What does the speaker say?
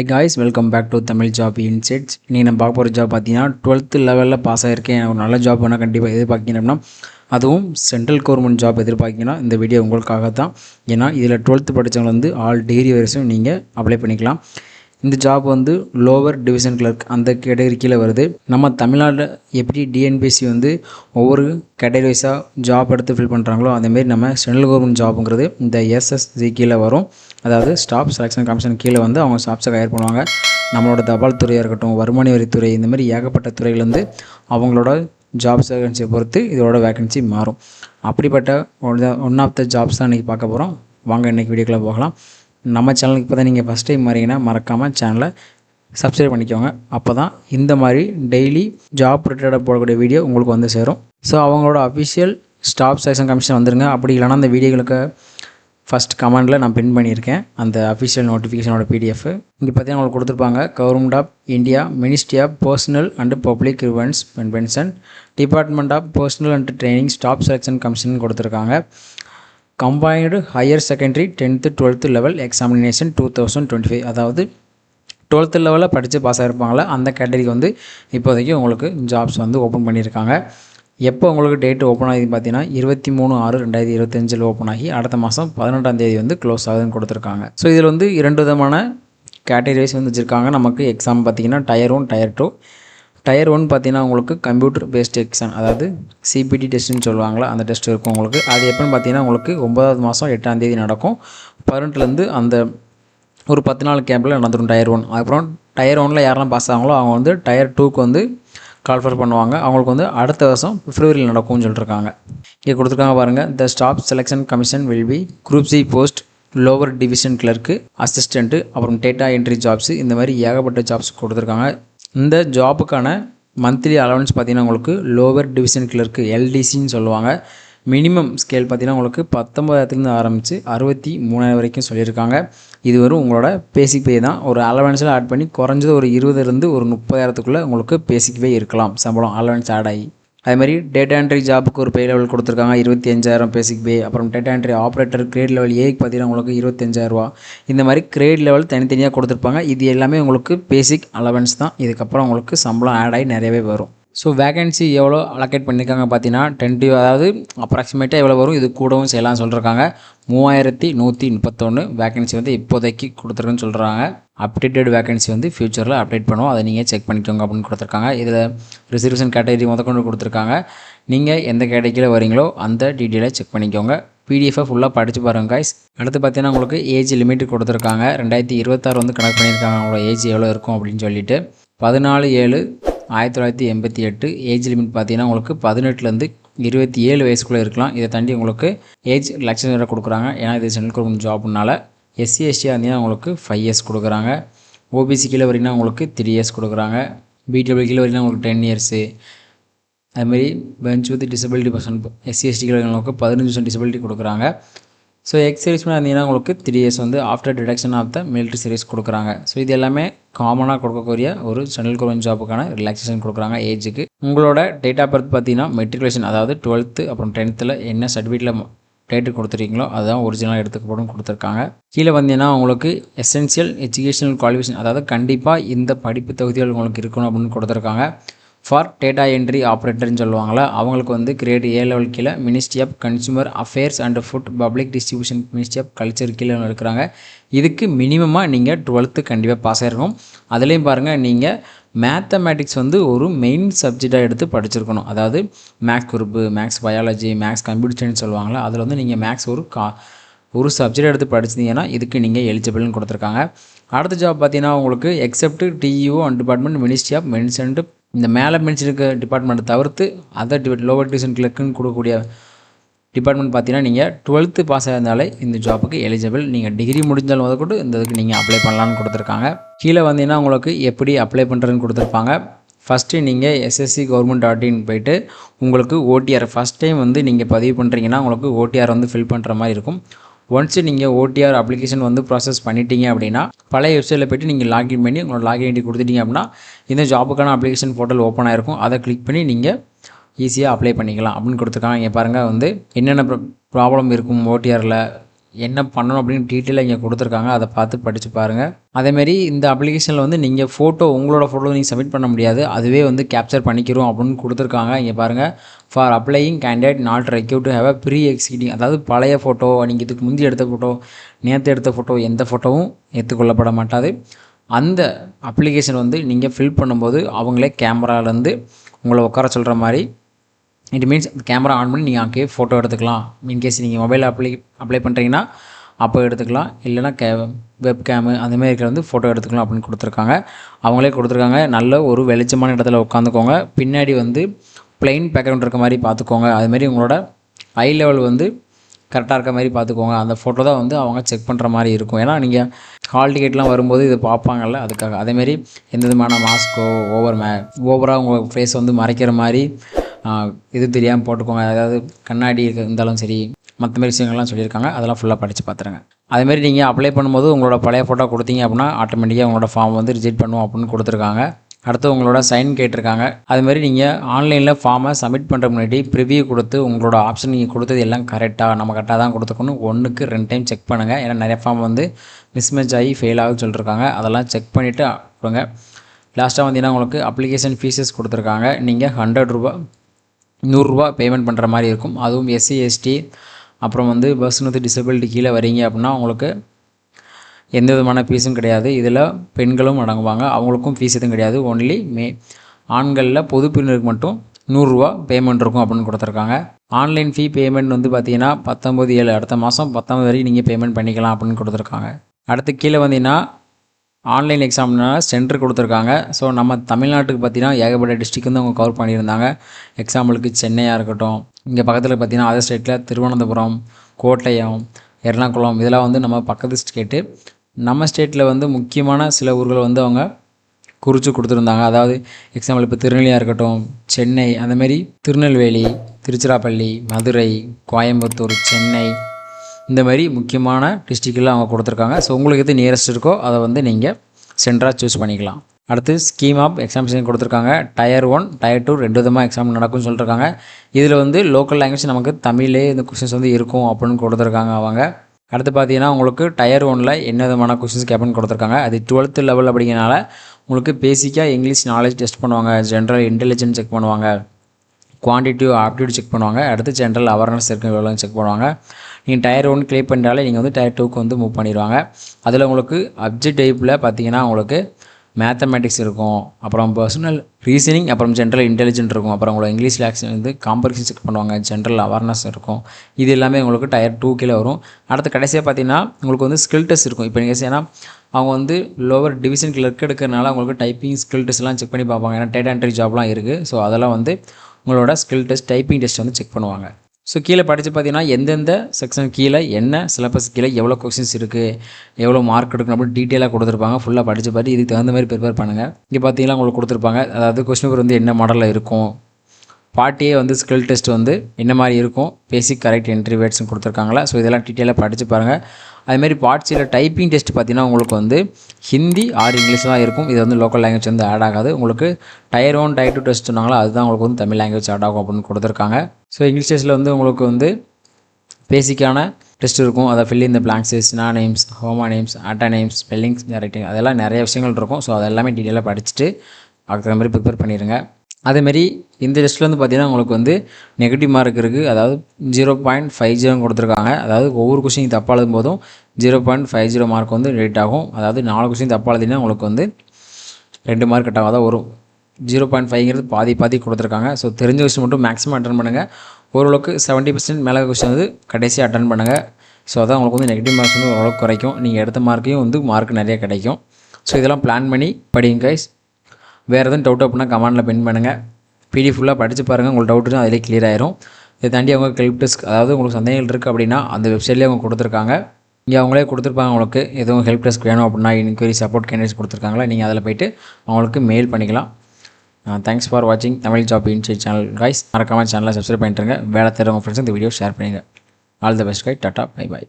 Hi guys welcome back to Tamil job insights நீங்கள் நம்ம பார்க்க போகிற ஜாப் பார்த்தீங்கன்னா டுவெல்த்து லெவலில் பாஸ் ஆகிருக்கேன் ஒரு நல்ல ஜாப் வேணால் கண்டிப்பாக எதிர்பார்க்கணும் அதுவும் சென்ட்ரல் கவர்மெண்ட் ஜாப் எதிர்பார்க்கிங்கன்னா இந்த வீடியோ உங்களுக்காக தான் ஏன்னா இதில் டுவெல்த்து படித்தவங்க வந்து ஆல் டிகிரி வரைக்கும் நீங்கள் அப்ளை பண்ணிக்கலாம். இந்த ஜாப் வந்து லோவர் டிவிஷன் கிளர்க் அந்த கேட்டகரி கீழே வருது. நம்ம தமிழ்நாட்டில் எப்படி டிஎன்பிஎஸ்சி வந்து ஒவ்வொரு கேட்டகரி வைஸாக ஜாப் எடுத்து ஃபில் பண்ணுறாங்களோ அதேமாரி நம்ம சென்ட்ரல் கவர்மெண்ட் ஜாப்புங்கிறது இந்த எஸ்எஸ்சி கீழே வரும். அதாவது ஸ்டாஃப் செலெக்ஷன் கமிஷன் கீழே வந்து அவங்க ஸ்டாஃப்ஸை ஹயர் பண்ணுவாங்க. நம்மளோட தபால் துறையாக இருக்கட்டும் வருமான வரித்துறை இந்த மாதிரி ஏகப்பட்ட துறைகள் வந்து அவங்களோட ஜாப் வேகன்சியை பொறுத்து இதோட வேகன்சி மாறும். அப்படிப்பட்ட ஒன் ஆஃப் த ஜாப்ஸ் தான் இன்றைக்கி பார்க்க போகிறோம் வாங்க இன்றைக்கி வீடியோக்குள்ளே போகலாம். நம்ம சேனலுக்கு இப்போ தான் நீங்கள் ஃபஸ்ட் டைம் வரீங்கன்னா மறக்காமல் சேனலை சப்ஸ்கிரைப் பண்ணிக்கோங்க. அப்போ தான் இந்த மாதிரி டெய்லி ஜாப் ரிலேட்டடாக போடக்கூடிய வீடியோ உங்களுக்கு வந்து சேரும். ஸோ அவங்களோட அஃபிஷியல் ஸ்டாஃப் செலெக்ஷன் கமிஷன் வந்துருங்க. அப்படி இல்லைனா அந்த வீடியோகளுக்கு ஃபஸ்ட் கமெண்டில் நான் பின் பண்ணியிருக்கேன். அந்த அஃபிஷியல் நோட்டிஃபிகேஷனோட பிடிஎஃப் இங்கே பார்த்தீங்கன்னா உங்களுக்கு கொடுத்துருப்பாங்க government of India ministry of personnel and public grievances and pension department of personnel and training staff selection commission கொடுத்துருக்காங்க. Combined higher secondary tenth twelfth level examination two thousand twenty five அதாவது twelfth லெவலில் படித்து pass ஆகிருப்பாங்களா அந்த கேட்டகரிக்கு வந்து இப்போதைக்கு உங்களுக்கு jobs வந்து ஓப்பன் பண்ணியிருக்காங்க. எப்போ உங்களுக்கு டேட் ஓப்பன் ஆகி பார்த்தீங்கன்னா இருபத்தி மூணு ஆறு ரெண்டாயிரத்தி இருபத்தஞ்சில் ஓப்பன் ஆகி அடுத்த மாதம் பதினெட்டாம் தேதி வந்து க்ளோஸ் ஆகுதுன்னு கொடுத்துருக்காங்க. ஸோ இதில் வந்து இரண்டு விதமான கேட்டகரிஸ் வந்து வச்சுருக்காங்க. நமக்கு எக்ஸாம் பார்த்தீங்கன்னா tier one tier two tier one பார்த்தீங்கன்னா உங்களுக்கு கம்ப்யூட்டர் பேஸ்ட் எக்ஸாம் அதாவது சிபிடி டெஸ்ட்டுன்னு சொல்லுவாங்களா அந்த டெஸ்ட் இருக்கும் உங்களுக்கு. அது எப்போன்னு பார்த்தீங்கன்னா உங்களுக்கு ஒன்பதாவது மாதம் எட்டாம் தேதி நடக்கும். பதினெட்டுலேருந்து அந்த ஒரு பத்து நாள் கேம்பில் நடந்துடும் டயர் ஒன் அப்புறம் டயர் ஒனில் யாரெல்லாம் பாஸ் ஆகாங்களோ அவங்க வந்து டயர் டூக்கு வந்து கால்ஃபர் பண்ணுவாங்க. அவங்களுக்கு வந்து அடுத்த வருஷம் பிப்ரவரியில் நடக்கும்னு சொல்லியிருக்காங்க இங்கே கொடுத்துருக்காங்க பாருங்கள் the staff selection commission will be group C post lower division clerk assistant அப்புறம் டேட்டா என்ட்ரி ஜாப்ஸு இந்த மாதிரி ஏகப்பட்ட ஜாப்ஸ் கொடுத்துருக்காங்க. இந்த ஜாப்புக்கான மந்த்லி அலவன்ஸ் பார்த்திங்கன்னா உங்களுக்கு லோவர் டிவிஷன் கிளர்க்கு எல்டிசின்னு சொல்லுவாங்க. மினிமம் ஸ்கேல் பார்த்திங்கன்னா உங்களுக்கு பத்தொம்பதாயிரத்துலேருந்து ஆரம்பித்து அறுபத்தி மூணாயிரம் வரைக்கும் சொல்லியிருக்காங்க. இது வரும் உங்களோட பேசிக் பே தான். ஒரு அலவன்ஸில் ஆட் பண்ணி குறைஞ்சது ஒரு இருபதுலேருந்து ஒரு முப்பதாயிரத்துக்குள்ளே உங்களுக்கு பேசிக் பே இருக்கலாம். சம்பளம் அலவன்ஸ் ஆட் ஆகி. அதேமாதிரி டேட்டா என்ட்ரி ஜாப்புக்கு ஒரு பே லெவல் கொடுத்துருக்காங்க. இருபத்தி அஞ்சாயிரம் பேசிக் பே அப்புறம் data entry operator grade level ஏக்கு பார்த்தீங்கன்னா உங்களுக்கு இருபத்தஞ்சாயிரரூவா இந்த மாதிரி கிரேட் லெவல் தனித்தனியாக கொடுத்துருப்பாங்க. இது எல்லாமே உங்களுக்கு பேசிக் அலவன்ஸ் தான். இதுக்கப்புறம் உங்களுக்கு சம்பளம் ஆட் ஆகி நிறையவே வரும். ஸோ வேகன்சி எவ்வளோ அலோகேட் பண்ணியிருக்காங்க பார்த்தீங்கன்னா டென்டி அதாவது அப்ராக்சிமேட்டாக எவ்வளோ வரும்? இது கூடவும் செய்யலாம் சொல்லியிருக்காங்க மூவாயிரத்தி நூற்றி முப்பத்தொன்று வேகன்சி வந்து இப்போதைக்கு கொடுத்துருக்குன்னு சொல்கிறாங்க அப்டேட்டட் வேகன்சி வந்து ஃப்யூச்சரில் அப்டேட் பண்ணுவோம். அதை நீங்கள் செக் பண்ணிக்கோங்க அப்படின்னு கொடுத்துருக்காங்க. இதில் ரிசர்வேஷன் கேட்டகரி முதற்கொண்டு கொடுத்துருக்காங்க. நீங்கள் எந்த கேட்டகரியில் வரீங்களோ அந்த டீட்டெயிலை செக் பண்ணிக்கோங்க. பிடிஎஃபை ஃபுல்லாக படித்து பாருங்கள் காய்ஸ் அடுத்து பார்த்தீங்கன்னா உங்களுக்கு ஏஜ் லிமிட் கொடுத்துருக்காங்க. ரெண்டாயிரத்தி இருபத்தாறு வந்து கனெக்ட் பண்ணியிருக்காங்க. அவங்களோட ஏஜ் எவ்வளோ இருக்கும் அப்படின்னு சொல்லிட்டு. பதினாலு ஏழு ஆயிரத்தி தொள்ளாயிரத்தி எண்பத்தி எட்டு ஏஜ் லிமிட் பார்த்தீங்கன்னா உங்களுக்கு பதினெட்டுலேருந்து இருபத்தி ஏழு வயசுக்குள்ளே இருக்கலாம். இதை தாண்டி உங்களுக்கு ஏஜ் லட்சம் வேறு கொடுக்குறாங்க. ஏன்னா இது சென்ட்ரல் கவர்மெண்ட் ஜாப்னால எஸ்சி எஸ்டியாக இருந்தீங்கன்னா உங்களுக்கு ஃபைவ் இயர்ஸ் கொடுக்குறாங்க. ஓபிசி கீழே வரீங்கன்னா உங்களுக்கு த்ரீ இயர்ஸ் கொடுக்குறாங்க. பிடபிள்யூ கீழே வரீங்கன்னா உங்களுக்கு டென் இயர்ஸு அதுமாரி bench with disability person SC ST கீழே உங்களுக்கு பதினஞ்சு பர்சன்ட் டிசபிலிட்டி கொடுக்குறாங்க. ஸோ எக்ஸ் சர்வீஸ்மேன் இருந்தீங்கன்னா உங்களுக்கு த்ரீ இயர்ஸ் வந்து after deduction of the military series கொடுக்குறாங்க. ஸோ இது எல்லாமே காமனாக கொடுக்கக்கூடிய ஒரு சென்ட்ரல் கவர்மெண்ட் ஜாப்புக்கான ரிலாக்ஸேஷன் கொடுக்குறாங்க ஏஜுக்கு உங்களோட டேட் ஆஃப் பர்த் பார்த்தீங்கன்னா மெட்ரிகுலேஷன் அதாவது டுவெல்த்து அப்புறம் டென்த்தில் என்ன சர்டிஃபிகேட்டில் டேட்டு கொடுத்துருக்கீங்களோ அதுதான் ஒரிஜினலாக எடுத்துக்கப்படும் கொடுத்துருக்காங்க. கீழே வந்தீங்கன்னா உங்களுக்கு எசென்சியல் எஜுகேஷனல் குவாலிஃபிகேஷன் அதாவது கண்டிப்பாக இந்த படிப்பு தகுதிகள் உங்களுக்கு இருக்கணும் அப்படின்னு கொடுத்துருக்காங்க. ஃபார் டேட்டா என்ட்ரி ஆப்ரேட்டர்னு சொல்லுவாங்களா அவங்களுக்கு வந்து கிரேட் ஏ லெவல் கீழே ministry of consumer affairs and food public distribution ministry of culture கீழே இருக்கிறாங்க. இதுக்கு மினிமமாக நீங்கள் டுவெல்த்து கண்டிப்பாக பாஸ் ஆகிருக்கும் அதுலேயும் பாருங்கள் நீங்கள் மேத்தமேட்டிக்ஸ் வந்து ஒரு மெயின் சப்ஜெக்டாக எடுத்து படிச்சிருக்கணும். அதாவது maths group maths biology maths கம்ப்யூட்டர்னு science சொல்லுவாங்களா அதில் வந்து நீங்கள் மேக்ஸ் ஒரு கா ஒரு சப்ஜெக்ட் எடுத்து படிச்சிங்கன்னா இதுக்கு நீங்கள் எலிஜிபிள்னு கொடுத்துருக்காங்க. அடுத்த ஜாப் பார்த்தீங்கன்னா உங்களுக்கு except DEO and department ministry of mentioned இந்த மேலே மென்ஷனுக்கு டிபார்ட்மெண்ட்டை தவிர்த்து அதர் டிபா லோவர் டிவிஷன் கிளர்க்குன்னு கொடுக்கக்கூடிய டிபார்ட்மெண்ட் பார்த்தீங்கன்னா நீங்கள் டுவெல்த்து பாஸ் ஆயிருந்தாலே இந்த ஜாப்புக்கு எலிஜிபிள் நீங்கள் டிகிரி முடிஞ்சாலும் கூட இந்த இதுக்கு நீங்கள் அப்ளை பண்ணலான்னு கொடுத்துருக்காங்க. கீழே வந்தீங்கன்னா உங்களுக்கு எப்படி அப்ளை பண்ணுறதுன்னு கொடுத்துருப்பாங்க. ஃபஸ்ட்டு நீங்கள் எஸ்எஸ்சி கவர்மெண்ட் டாட் இன் போயிட்டு உங்களுக்கு ஓடிஆர் ஃபஸ்ட் டைம் வந்து நீங்கள் பதிவு பண்ணுறீங்கன்னா உங்களுக்கு ஓடிஆர் வந்து ஃபில் பண்ணுற மாதிரி இருக்கும். ஒன்ஸ் நீங்கள் ஓடிஆர் அப்ளிகேஷன் வந்து ப்ராசஸ் பண்ணிட்டீங்க அப்படின்னா பழைய வெப்சைட்டில் போய்ட்டு நீங்கள் லாகின் பண்ணி உங்களோட லாகின் ஐடி கொடுத்துட்டீங்க அப்படின்னா இந்த ஜாபுக்கான அப்ளிகேஷன் போர்ட்டல் ஓப்பன் ஆகிருக்கும் அதை கிளிக் பண்ணி நீங்கள் ஈஸியாக அப்ளை பண்ணிக்கலாம் அப்படின்னு கொடுத்துருக்காங்க. இங்கே பாருங்கள் வந்து என்னென்ன ப்ராப்ளம் இருக்கும் ஓடிஆரில் என்ன பண்ணணும் அப்படின்னு டீட்டெயிலாக இங்கே கொடுத்துருக்காங்க. அதை பார்த்து படித்து பாருங்கள் அதேமாரி இந்த அப்ளிகேஷனில் வந்து நீங்கள் ஃபோட்டோ உங்களோட ஃபோட்டோ நீங்கள் சப்மிட் பண்ண முடியாது. அதுவே வந்து கேப்சர் பண்ணிக்கிறோம் அப்படின்னு கொடுத்துருக்காங்க. இங்கே பாருங்கள் for applying candidate not required to have a pre existing அதாவது பழைய ஃபோட்டோ நீங்கள் இதுக்கு முந்தி எடுத்த ஃபோட்டோ நேற்று எடுத்த ஃபோட்டோ எந்த ஃபோட்டோவும் ஏற்றுக்கொள்ளப்பட மாட்டாது. அந்த அப்ளிகேஷன் வந்து நீங்கள் ஃபில் பண்ணும்போது அவங்களே கேமராலேருந்து உங்களை உட்கார சொல்கிற மாதிரி இட் மீன்ஸ் கேமரா ஆன் பண்ணி நீங்கள் அங்கேயே ஃபோட்டோ எடுத்துக்கலாம். இன்கேஸ் நீங்கள் மொபைல் அப்ளை அப்ளை பண்ணுறீங்கன்னா அப்போ எடுத்துக்கலாம். இல்லைனா கே வெப் கேமு அந்தமாரி இருக்கிற வந்து ஃபோட்டோ எடுத்துக்கலாம் அப்படின்னு கொடுத்துருக்காங்க. அவங்களே கொடுத்துருக்காங்க. நல்ல ஒரு வெளிச்சமான இடத்துல உட்காந்துக்கோங்க. பின்னாடி வந்து பிளெயின் பேக்ரவுண்ட் இருக்க மாதிரி பார்த்துக்கோங்க. அதுமாரி உங்களோட ஐ லெவல் வந்து கரெக்டாக இருக்க மாதிரி பார்த்துக்கோங்க. அந்த ஃபோட்டோ தான் வந்து அவங்க செக் பண்ணுற மாதிரி இருக்கும். ஏன்னா நீங்கள் ஹால் டிக்கெட்லாம் வரும்போது இது பார்ப்பாங்கல்ல அதுக்காக. அதேமாரி எந்த விதமான மாஸ்க்கோ ஓவர் மே ஓவராக உங்கள் ஃபேஸ் வந்து மறைக்கிற மாதிரி இது தெரியாமல் போட்டுக்கோங்க. அதாவது கண்ணாடி இருந்தாலும் சரி மற்ற மாதிரி விஷயங்கள்லாம் சொல்லியிருக்காங்க. அதெல்லாம் ஃபுல்லாக படித்து பார்த்துருங்க அதுமாரி நீங்கள் அப்ளை பண்ணும்போது உங்களோட பழைய ஃபோட்டோ கொடுத்தீங்க அப்படின்னா ஆட்டோமேட்டிக்காக உங்களோட ஃபார்ம் வந்து ரிஜெக்ட் பண்ணுவோம் அப்படின்னு கொடுத்துருக்காங்க. அடுத்து உங்களோட சைன் கேட்டிருக்காங்க. அதுமாதிரி நீங்கள் ஆன்லைனில் ஃபார்மை சப்மிட் பண்ணுற முன்னாடி ப்ரிவியூ கொடுத்து உங்களோட ஆப்ஷன் நீங்கள் கொடுத்தது எல்லாம் கரெக்டாக நம்ம கரெக்டாக தான் கொடுத்துக்கணும். ஒன்றுக்கு ரெண்டு டைம் செக் பண்ணுங்கள் ஏன்னா நிறைய ஃபார்ம் வந்து மிஸ்மேட்ச் ஆகி ஃபெயில் ஆகுது சொல்லியிருக்காங்க அதெல்லாம் செக் பண்ணிவிட்டு கொடுங்க. லாஸ்ட்டாக வந்தீங்கன்னா உங்களுக்கு அப்ளிகேஷன் ஃபீஸஸ் கொடுத்துருக்காங்க. நீங்கள் ஹண்ட்ரட் ரூபா நூறுரூவா பேமெண்ட் பண்ணுற மாதிரி இருக்கும். அதுவும் எஸ்சி எஸ்டி அப்புறம் வந்து பர்சன் வந்து டிசபிலிட்டி கீழே வரீங்க அப்படின்னா உங்களுக்கு எந்த விதமான ஃபீஸும் கிடையாது. இதில் பெண்களும் அடங்குவாங்க. அவங்களுக்கும் ஃபீஸ் எதுவும் கிடையாது. ஒன்லி மே ஆண்களில் பொது பிரிவினருக்கு மட்டும் நூறுரூவா பேமெண்ட் இருக்கும் அப்படின்னு கொடுத்துருக்காங்க. ஆன்லைன் ஃபீ பேமெண்ட் வந்து பார்த்தீங்கன்னா பத்தொம்பது ஏழு அடுத்த மாதம் பத்தொம்பது வரைக்கும் நீங்கள் பேமெண்ட் பண்ணிக்கலாம் அப்படின்னு கொடுத்துருக்காங்க. அடுத்து கீழே வந்தீங்கன்னா ஆன்லைன் எக்ஸாம்னால் சென்டர் கொடுத்துருக்காங்க. ஸோ நம்ம தமிழ்நாட்டுக்கு பார்த்தீங்கன்னா ஏகப்பட்ட டிஸ்ட்ரிக் வந்து அவங்க கவர் பண்ணியிருந்தாங்க. எக்ஸாம்பிளுக்கு சென்னையாக இருக்கட்டும் இங்கே பக்கத்தில் பார்த்தீங்கன்னா அதர் ஸ்டேட்டில் திருவனந்தபுரம் கோட்டயம் எர்ணாகுளம் இதெல்லாம் வந்து நம்ம பக்கத்து ஸ்டேட்டு நம்ம ஸ்டேட்டில் வந்து முக்கியமான சில ஊர்களை வந்து அவங்க குறித்து கொடுத்துருந்தாங்க. அதாவது எக்ஸாம்பிள் இப்போ திருநெல்வேலியாக இருக்கட்டும் சென்னை அந்தமாரி திருநெல்வேலி திருச்சிராப்பள்ளி மதுரை கோயம்புத்தூர் சென்னை இந்த மாதிரி முக்கியமான டிஸ்ட்ரிக்டில் அவங்க கொடுத்துருக்காங்க. ஸோ உங்களுக்கு எது நியரஸ்ட் இருக்கோ அதை வந்து நீங்கள் சென்டராக சூஸ் பண்ணிக்கலாம். அடுத்து ஸ்கீம் ஆஃப் எக்ஸாமினேஷன் கொடுத்துருக்காங்க. டயர் ஒன் டயர் டூ ரெண்டு விதமாக எக்ஸாம் நடக்கும்னு சொல்லியிருக்காங்க இதில் வந்து லோக்கல் லாங்குவேஜ் நமக்கு தமிழே இந்த கொஷின்ஸ் வந்து இருக்கும் அப்படின்னு கொடுத்துருக்காங்க அவங்க. அடுத்து பார்த்தீங்கன்னா உங்களுக்கு டயர் ஒனில் என்ன விதமான கொஷின்ஸ் கேட்பன்னு கொடுத்துருக்காங்க. அது டுவெல்த்து லெவல் அப்படிங்கிறனால உங்களுக்கு பேசிக்காக இங்கிலீஷ் நாலேஜ் டெஸ்ட் பண்ணுவாங்க. ஜென்ரல் இன்டெலிஜென்ஸ் செக் பண்ணுவாங்க. குவான்டிட்டிவ் ஆப்டிடியூட் செக் பண்ணுவாங்க. அடுத்து ஜென்ரல் அவேர்னஸ் இருக்கு செக் பண்ணுவாங்க. நீங்கள் டயர் ஒன் கிளியர் பண்ணிட்டாலே நீங்கள் வந்து டயர் டூக்கு வந்து மூவ் பண்ணிடுவாங்க. அதில் உங்களுக்கு அப்ஜெக்ட் டைப்பில் பார்த்தீங்கன்னா உங்களுக்கு மேத்தமேட்டிக்ஸ் இருக்கும். அப்புறம் பர்சனல் ரீசனிங் அப்புறம் ஜென்ரல் இன்டெலிஜென்ட் இருக்கும். அப்புறம் உங்களுக்கு இங்கிலீஷ் லேக்ஷன் வந்து காம்பரிஷன் செக் பண்ணுவாங்க. ஜென்ரல் அவேர்னஸ் இருக்கும். இது எல்லாமே உங்களுக்கு டயர் டூ கீழே வரும். அடுத்து கடைசியாக பார்த்தீங்கன்னா உங்களுக்கு வந்து ஸ்கில் டெஸ்ட் இருக்கும். இப்போ நீங்கள் ஏன்னா அவங்க வந்து லோவர் டிவிஷன் கிளர்க் எடுக்கிறனால அவங்களுக்கு டைப்பிங் ஸ்கில் டெஸ்ட்லாம் செக் பண்ணி பார்ப்பாங்க. ஏன்னா டேட்டா என்ட்ரி ஜாப்லாம் இருக்குது ஸோ அதெல்லாம் வந்து உங்களோட ஸ்கில் டெஸ்ட் டைப்பிங் டெஸ்ட் வந்து செக் பண்ணுவாங்க. ஸோ கீழே படித்து பார்த்தீங்கன்னா எந்தெந்த செக்ஷன் கீழே என்ன சிலபஸ் கீழே எவ்வளோ கொஸ்டின்ஸ் இருக்குது எவ்வளோ மார்க் எடுக்கணும் அப்படின்னு டீட்டெயிலாக கொடுத்துருப்பாங்க. ஃபுல்லாக படித்து பார்த்து இதுக்கு தகுந்த மாதிரி ப்ரிப்பேர் பண்ணுங்கள் இங்கே பார்த்தீங்கன்னா உங்களுக்கு கொடுத்துருப்பாங்க. அதாவது கொஸ்டின் பேப்பர் வந்து என்ன மாடலில் இருக்கும்? பாட்டியே வந்து ஸ்கில் டெஸ்ட் வந்து என்ன மாதிரி இருக்கும்? பேசிக் கரெக்ட் என்ட்ரி வேர்ட்ஸ்னு கொடுத்துருக்காங்களா? ஸோ இதெல்லாம் டீட்டெயிலாக படித்து பாருங்கள் அதுமாரி பாட்சியில் டைப்பிங் டெஸ்ட் பார்த்தீங்கன்னா உங்களுக்கு வந்து ஹிந்தி ஆர் இங்கிலீஷ் தான் இருக்கும். இது வந்து லோக்கல் லாங்குவேஜ் வந்து ஆட் ஆகாது. உங்களுக்கு tier one tier two test சொன்னாங்களோ அதுதான் உங்களுக்கு வந்து தமிழ் லாங்குவேஜ் ஆட் ஆகும் அப்படின்னு கொடுத்துருக்காங்க. ஸோ இங்கிலீஷ் டெஸ்ட்டில் வந்து உங்களுக்கு வந்து பேசிக்கான டெஸ்ட் இருக்கும். அதை ஃபில் இந்த பிளாங்க்ஸஸ் நா நேம்ஸ் ஹோமா நேம்ஸ் அட்டா நேம்ஸ் ஸ்பெல்லிங்ஸ் ரைட்டிங் அதெல்லாம் நிறைய விஷயங்கள் இருக்கும். ஸோ அதெல்லாமே டீட்டெயிலாக படிச்சுட்டு அதுக்கு மாதிரி ப்ரிப்பேர் பண்ணிடுங்க அதேமாரி இந்த டெஸ்ட்டில் வந்து பார்த்திங்கன்னா உங்களுக்கு வந்து நெகட்டிவ் மார்க் இருக்குது அதாவது ஜீரோ பாயிண்ட் ஃபைவ் ஜீரோ கொடுத்துருக்காங்க. அதாவது ஒவ்வொரு கொஷின் தப்பாக எழுதும் போதும் zero point five zero mark வந்து ரேட் ஆகும். அதாவது நாலு கொஷின் தப்பாக எழுதினா உங்களுக்கு வந்து ரெண்டு மார்க் கட் ஆகும் வரும். ஜீரோ பாயிண்ட் ஃபைவ்ங்கிறது பாதி பாதி கொடுத்துருக்காங்க. ஸோ தெரிஞ்ச கொஸ்டின் மட்டும் மேக்ஸிமம் அட்டன் பண்ணுங்கள் ஓரளவுக்கு செவன்ட்டி பர்சன்ட் மேலே கொஸ்டின் வந்து கடைசியாக அட்டன் பண்ணுங்கள் ஸோ அதான் உங்களுக்கு வந்து நெகட்டிவ் மார்க்ஸ் வந்து ஓரளவுக்கு குறைக்கும். நீங்கள் எடுத்த மார்க்கையும் வந்து மார்க் நிறைய கிடைக்கும். ஸோ இதெல்லாம் பிளான் பண்ணி படிங்க கைஸ் வேறு எதுவும் டவுட் அப்படின்னா கமெண்டில் பின் பண்ணுங்கள் பிடிஎஃப் ஃபுல்லாக படித்து பாருங்கள் உங்களுக்கு டவுட் அதிலே கிளியர் ஆயிரும். இதை தாண்டி அவங்க ஹெல்ப் டெஸ்க் அதாவது உங்களுக்கு சந்தேகங்கள் இருக்குது அப்படின்னா அந்த வெப்சைட்லேயே அவங்க கொடுத்துருக்காங்க. இங்கே அவங்களே கொடுத்துருப்பாங்க உங்களுக்கு. எதுவும் ஹெல்ப் டெஸ்க் வேணும் அப்படின்னா இன்கொயரி சப்போர்ட் கேண்டிடேட்ஸ் கொடுத்துருக்காங்களா? நீங்கள் அதில் போய்ட்டு அவங்களுக்கு மெயில் பண்ணிக்கலாம். தேங்க்ஸ் ஃபார் வாட்சிங் Tamil job inside channel. Guys மறக்காமல் சேனலை சப்ஸ்கிரைப் பண்ணிட்டுருங்க. வேலை தருவங்க ஃப்ரெண்ட்ஸ் இந்த வீடியோ ஷேர் பண்ணுங்கள் all the best guy tata bye bye